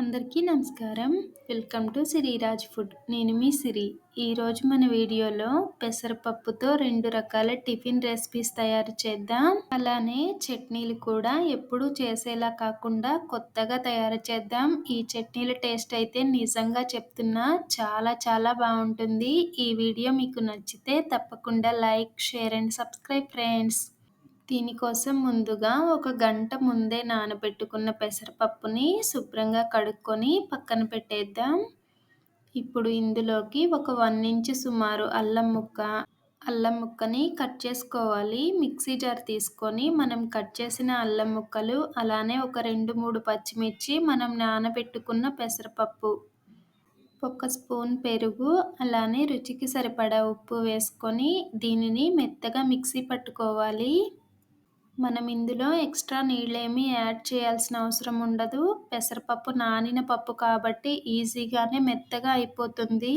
అందరికీ నమస్కారం. Welcome to Siriraj food. నేను మీ సిరి. ఈరోజు మన వీడియోలో పెసరపప్పుతో రెండు రకాల టిఫిన్ రెసిపీస్ తయారు చేద్దాం. అలానే చట్నీలు కూడా ఎప్పుడూ చేసేలా కాకుండా కొత్తగా తయారు చేద్దాం. ఈ చట్నీల టేస్ట్ అయితే నిజంగా చెప్తున్నా చాలా చాలా బాగుంటుంది. ఈ వీడియో మీకు నచ్చితే తప్పకుండా like share and subscribe friends. దీనికోసం ముందుగా ఒక గంట ముందే నానబెట్టుకున్న పెసరపప్పుని శుభ్రంగా కడుక్కొని పక్కన పెట్టేద్దాం. ఇప్పుడు ఇందులోకి ఒక వన్ ఇంచ్ సుమారు అల్లం ముక్క అల్లం ముక్కని కట్ చేసుకోవాలి. మిక్సీ జార్ తీసుకొని మనం కట్ చేసిన అల్లం ముక్కలు అలానే ఒక రెండు మూడు పచ్చిమిర్చి మనం నానబెట్టుకున్న పెసరపప్పు ఒక స్పూన్ పెరుగు అలానే రుచికి సరిపడా ఉప్పు వేసుకొని దీనిని మెత్తగా మిక్సీ పట్టుకోవాలి. మనం ఇందులో ఎక్స్ట్రా నీళ్ళేమీ యాడ్ చేయాల్సిన అవసరం ఉండదు. పెసరపప్పు నానిన పప్పు కాబట్టి ఈజీగానే మెత్తగా అయిపోతుంది.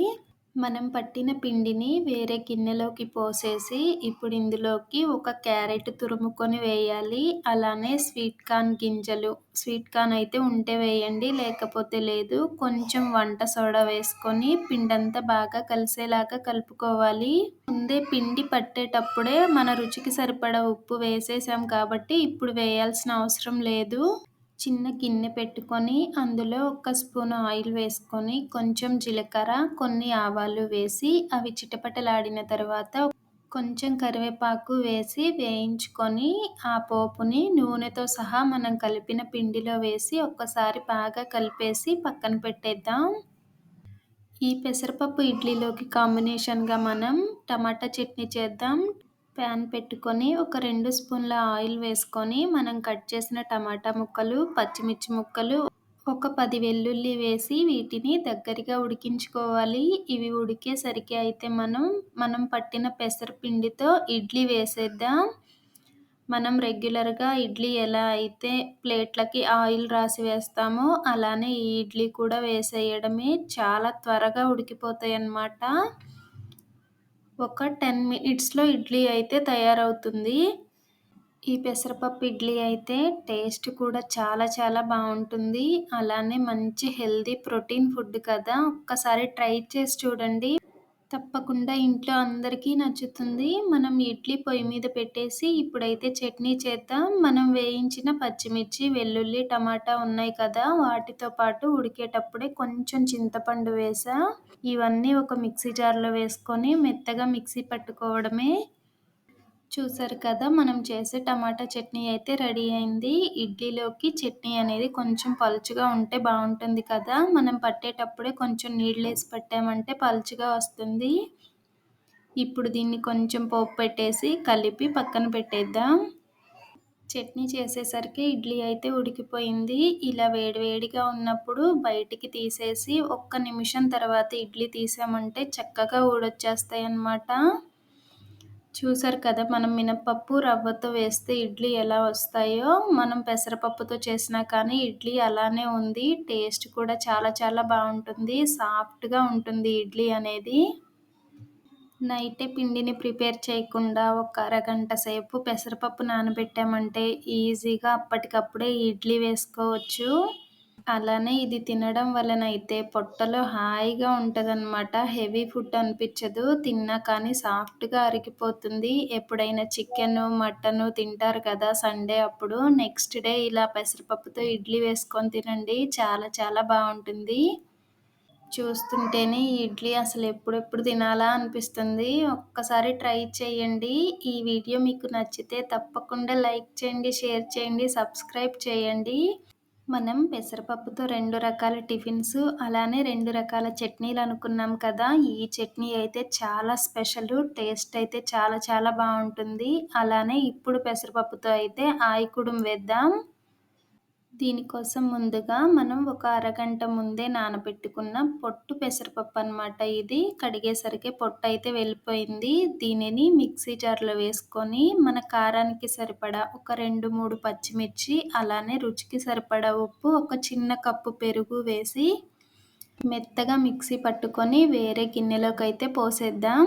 మనం పట్టిన పిండిని వేరే గిన్నెలోకి పోసేసి ఇప్పుడు ఇందులోకి ఒక క్యారెట్ తురుముకొని వేయాలి. అలానే స్వీట్ కార్న్ గింజలు. స్వీట్ కార్న్ అయితే ఉంటే వేయండి లేకపోతే లేదు. కొంచెం వంట సోడా వేసుకొని పిండంతా బాగా కలిసేలాగా కలుపుకోవాలి. ముందే పిండి పట్టేటప్పుడే మన రుచికి సరిపడా ఉప్పు వేసేసాం కాబట్టి ఇప్పుడు వేయాల్సిన అవసరం లేదు. చిన్న గిన్నె పెట్టుకొని అందులో ఒక స్పూన్ ఆయిల్ వేసుకొని కొంచెం జీలకర్ర కొన్ని ఆవాలు వేసి అవి చిటపటలాడిన తర్వాత కొంచెం కరివేపాకు వేసి వేయించుకొని ఆ పోపుని నూనెతో సహా మనం కలిపిన పిండిలో వేసి ఒక్కసారి బాగా కలిపేసి పక్కన పెట్టేద్దాం. ఈ పెసరపప్పు ఇడ్లీలోకి కాంబినేషన్గా మనం టమాటా చట్నీ చేద్దాం. ప్యాన్ పెట్టుకొని ఒక రెండు స్పూన్ల ఆయిల్ వేసుకొని మనం కట్ చేసిన టమాటా ముక్కలు పచ్చిమిర్చి ముక్కలు ఒక పది వెల్లుల్లి వేసి వీటిని దగ్గరగా ఉడికించుకోవాలి. ఇవి ఉడికేసరికి అయితే మనం మనం పట్టిన పెసరపిండితో ఇడ్లీ వేసేద్దాం. మనం రెగ్యులర్గా ఇడ్లీ ఎలా అయితే ప్లేట్లకి ఆయిల్ రాసి వేస్తామో అలానే ఈ ఇడ్లీ కూడా వేసేయడమే చాలా త్వరగా ఉడికిపోతాయి అన్నమాట ఒక టెన్ మినిట్స్లో ఇడ్లీ అయితే తయారవుతుంది. ఈ పెసరపప్పు ఇడ్లీ అయితే టేస్ట్ కూడా చాలా చాలా బాగుంటుంది. అలానే మంచి హెల్దీ ప్రోటీన్ ఫుడ్ కదా. ఒక్కసారి ట్రై చేసి చూడండి. తప్పకుండా ఇంట్లో అందరికీ నచ్చుతుంది. మనం ఇడ్లీ పొయ్యి మీద పెట్టేసి ఇప్పుడైతే చట్నీ చేద్దాం. మనం వేయించిన పచ్చిమిర్చి వెల్లుల్లి టమాటా ఉన్నాయి కదా వాటితో పాటు ఉడికేటప్పుడే కొంచెం చింతపండు వేసా. ఇవన్నీ ఒక మిక్సీ జార్లో వేసుకొని మెత్తగా మిక్సీ పట్టుకోవడమే. చూసారు కదా మనం చేసే టమాటా చట్నీ అయితే రెడీ అయింది. ఇడ్లీలోకి చట్నీ అనేది కొంచెం పలుచుగా ఉంటే బాగుంటుంది కదా. మనం పట్టేటప్పుడే కొంచెం నీళ్ళు వేసి పట్టామంటే పలుచుగా వస్తుంది. ఇప్పుడు దీన్ని కొంచెం పోపు పెట్టేసి కలిపి పక్కన పెట్టేద్దాం. చట్నీ చేసేసరికి ఇడ్లీ అయితే ఉడికిపోయింది. ఇలా వేడివేడిగా ఉన్నప్పుడు బయటికి తీసేసి ఒక్క నిమిషం తర్వాత ఇడ్లీ తీసామంటే చక్కగా ఊడొచ్చేస్తాయి అన్నమాట చూసారు కదా మనం మినపప్పు రవ్వతో వేస్తే ఇడ్లీ ఎలా వస్తాయో మనం పెసరపప్పుతో చేసినా కానీ ఇడ్లీ అలానే ఉంది. టేస్ట్ కూడా చాలా చాలా బాగుంటుంది. సాఫ్ట్గా ఉంటుంది ఇడ్లీ అనేది. నైటే పిండిని ప్రిపేర్ చేయకుండా ఒక అరగంట సేపు పెసరపప్పు నానబెట్టామంటే ఈజీగా అప్పటికప్పుడే ఇడ్లీ వేసుకోవచ్చు. అలానే ఇది తినడం వలన అయితే పొట్టలో హాయిగా ఉంటుందన్నమాట. హెవీ ఫుడ్ అనిపించదు. తిన్నా కానీ సాఫ్ట్గా అరిగిపోతుంది. ఎప్పుడైనా చికెన్ మటన్ తింటారు కదా సండే అప్పుడు. నెక్స్ట్ డే ఇలా పెసరపప్పుతో ఇడ్లీ వేసుకొని తినండి. చాలా చాలా బాగుంటుంది. చూస్తుంటేనే ఈ ఇడ్లీ అసలు ఎప్పుడెప్పుడు తినాలా అనిపిస్తుంది. ఒక్కసారి ట్రై చేయండి. ఈ వీడియో మీకు నచ్చితే తప్పకుండా లైక్ చేయండి షేర్ చేయండి సబ్స్క్రైబ్ చేయండి. మనం పెసరపప్పుతో రెండు రకాల టిఫిన్స్ అలానే రెండు రకాల చట్నీలు అనుకున్నాం కదా. ఈ చట్నీ అయితే చాలా స్పెషల్ టేస్ట్ అయితే చాలా చాలా బాగుంటుంది. అలానే ఇప్పుడు పెసరపప్పుతో అయితే ఆయికుడుం వేద్దాం. దీనికోసం ముందుగా మనం ఒక అరగంట ముందే నానబెట్టుకున్న పొట్టు పెసరపప్పు అనమాట ఇది. కడిగేసరికి పొట్టు అయితే వెళ్ళిపోయింది. దీనిని మిక్సీ జార్లో వేసుకొని మన కారానికి సరిపడా ఒక రెండు మూడు పచ్చిమిర్చి అలానే రుచికి సరిపడా ఉప్పు ఒక చిన్న కప్పు పెరుగు వేసి మెత్తగా మిక్సీ పట్టుకొని వేరే గిన్నెలోకి అయితే పోసేద్దాం.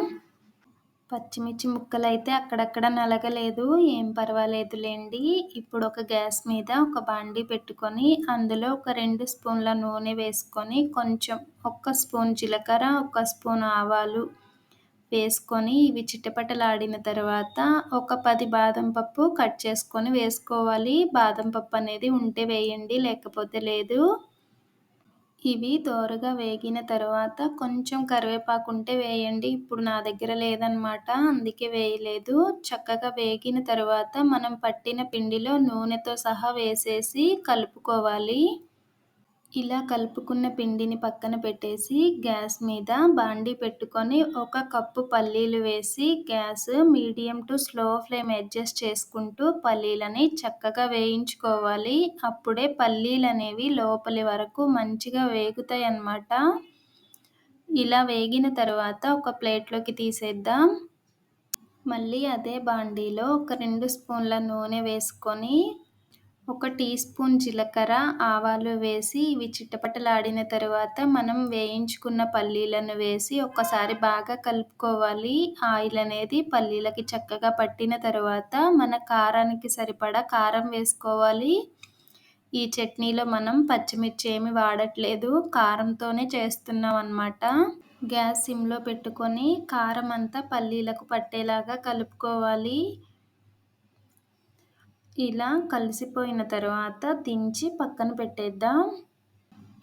పచ్చిమిర్చి ముక్కలు అయితే అక్కడక్కడ నలగలేదు ఏం పర్వాలేదులేండి. ఇప్పుడు ఒక గ్యాస్ మీద ఒక బాండీ పెట్టుకొని అందులో ఒక రెండు స్పూన్ల నూనె వేసుకొని కొంచెం ఒక్క స్పూన్ జీలకర్ర ఒక స్పూన్ ఆవాలు వేసుకొని ఇవి చిట్టపటలాడిన తర్వాత ఒక పది బాదం పప్పు కట్ చేసుకొని వేసుకోవాలి. బాదం పప్పు అనేది ఉంటే వేయండి లేకపోతే లేదు. ఇవి దోరగా వేగిన తర్వాత కొంచెం కరివేపాకు ఉంటే వేయండి. ఇప్పుడు నా దగ్గర లేదనమాట అందుకే వేయలేదు. చక్కగా వేగిన తర్వాత మనం పట్టిన పిండిలో నూనెతో సహా వేసేసి కలుపుకోవాలి. ఇలా కలుపుకున్న పిండిని పక్కన పెట్టేసి గ్యాస్ మీద బాండీ పెట్టుకొని ఒక కప్పు పల్లీలు వేసి gas medium to slow flame adjust చేసుకుంటూ పల్లీలని చక్కగా వేయించుకోవాలి. అప్పుడే పల్లీలు అనేవి లోపలి వరకు మంచిగా వేగుతాయి అన్నమాట ఇలా వేగిన తర్వాత ఒక ప్లేట్లోకి తీసేద్దాం. మళ్ళీ అదే బాండీలో ఒక రెండు స్పూన్ల నూనె వేసుకొని ఒక టీ స్పూన్ జీలకర్ర ఆవాలు వేసి ఇవి చిటపటలాడిన తర్వాత మనం వేయించుకున్న పల్లీలను వేసి ఒక్కసారి బాగా కలుపుకోవాలి. ఆయిల్ అనేది పల్లీలకి చక్కగా పట్టిన తర్వాత మన కారానికి సరిపడా కారం వేసుకోవాలి. ఈ చట్నీలో మనం పచ్చిమిర్చి ఏమి వాడట్లేదు. కారంతోనే చేస్తున్నాం అన్నమాట. గ్యాస్ సిమ్లో పెట్టుకొని కారం అంతా పల్లీలకు పట్టేలాగా కలుపుకోవాలి. ఇలా కలిసిపోయిన తర్వాత దించి పక్కన పెట్టేద్దాం.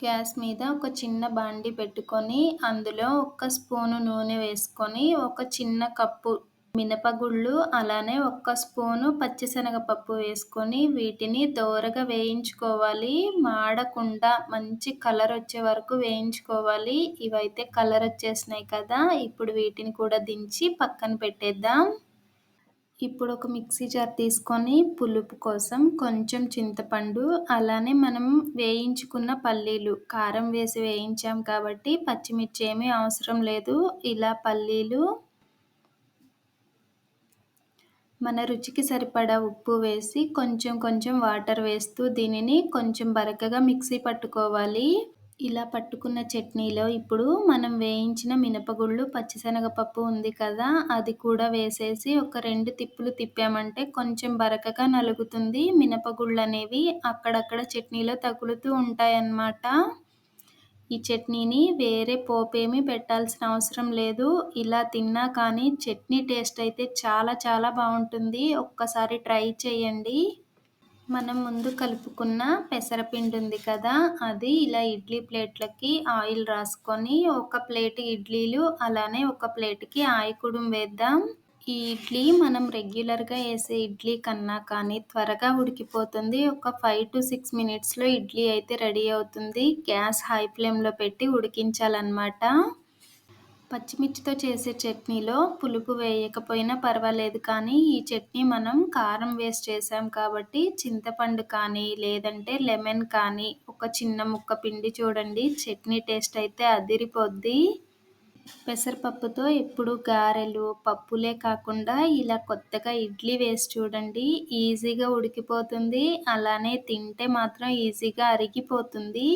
గ్యాస్ మీద ఒక చిన్న బాండి పెట్టుకొని అందులో ఒక స్పూను నూనె వేసుకొని ఒక చిన్న కప్పు మినపగుళ్ళు అలానే ఒక్క స్పూను పచ్చిశనగపప్పు వేసుకొని వీటిని దోరగా వేయించుకోవాలి. మాడకుండా మంచి కలర్ వచ్చే వరకు వేయించుకోవాలి. ఇవైతే కలర్ వచ్చేసినాయి కదా ఇప్పుడు వీటిని కూడా దించి పక్కన పెట్టేద్దాం. ఇప్పుడు ఒక మిక్సీ జార్ తీసుకొని పులుపు కోసం కొంచెం చింతపండు అలానే మనం వేయించుకున్న పల్లీలు. కారం వేసి వేయించాం కాబట్టి పచ్చిమిర్చి ఏమీ అవసరం లేదు. ఇలా పల్లీలు మన రుచికి సరిపడా ఉప్పు వేసి కొంచెం కొంచెం వాటర్ వేస్తూ దీనిని కొంచెం బరకగా మిక్సీ పట్టుకోవాలి. ఇలా పట్టుకున్న చట్నీలో ఇప్పుడు మనం వేయించిన మినపగుళ్ళు పచ్చిశనగపప్పు ఉంది కదా అది కూడా వేసేసి ఒక రెండు తిప్పులు తిప్పామంటే కొంచెం బరకగా నలుగుతుంది. మినపగుళ్ళు అనేవి అక్కడక్కడ చట్నీలో తగులుతూ ఉంటాయన్నమాట. ఈ చట్నీని వేరే పోపేమీ పెట్టాల్సిన అవసరం లేదు. ఇలా తిన్నా కానీ చట్నీ టేస్ట్ అయితే చాలా చాలా బాగుంటుంది. ఒక్కసారి ట్రై చేయండి. మనం ముందు కలుపుకున్న పెసరపిండి ఉంది కదా అది ఇలా ఇడ్లీ ప్లేట్లకి ఆయిల్ రాసుకొని ఒక ప్లేట్ ఇడ్లీలు అలానే ఒక ప్లేట్కి ఆయకుడు వేద్దాం. ఈ ఇడ్లీ మనం రెగ్యులర్గా వేసే ఇడ్లీ కన్నా కానీ త్వరగా ఉడికిపోతుంది. ఒక ఫైవ్ టు సిక్స్ మినిట్స్లో ఇడ్లీ అయితే రెడీ అవుతుంది. గ్యాస్ హై ఫ్లేమ్లో పెట్టి ఉడికించాలన్నమాట. పచ్చిమిర్చితో చేసే చట్నీలో పులుపు వేయకపోయినా పర్వాలేదు కానీ ఈ చట్నీ మనం కారం వేస్ట్ చేసాం కాబట్టి చింతపండు కానీ లేదంటే లెమన్ కానీ ఒక చిన్న ముక్క పిండి చూడండి. చట్నీ టేస్ట్ అయితే అదిరిపోద్ది. పెసరపప్పుతో ఎప్పుడు గారెలు పప్పులే కాకుండా ఇలా కొత్తగా ఇడ్లీ వేసి చూడండి. ఈజీగా ఉడికిపోతుంది. అలానే తింటే మాత్రం ఈజీగా అరిగిపోతుంది.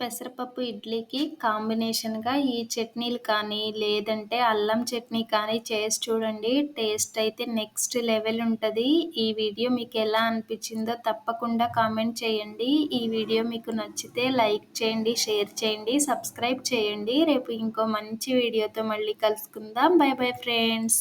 పెసరపప్పు ఇడ్లీకి కాంబినేషన్గా ఈ చట్నీలు కానీ లేదంటే అల్లం చట్నీ కానీ చేసి చూడండి. టేస్ట్ అయితే నెక్స్ట్ లెవెల్ ఉంటుంది. ఈ వీడియో మీకు ఎలా అనిపించిందో తప్పకుండా కామెంట్ చేయండి. ఈ వీడియో మీకు నచ్చితే లైక్ చేయండి షేర్ చేయండి సబ్స్క్రైబ్ చేయండి. రేపు ఇంకో మంచి వీడియోతో మళ్ళీ కలుసుకుందాం. Bye bye friends.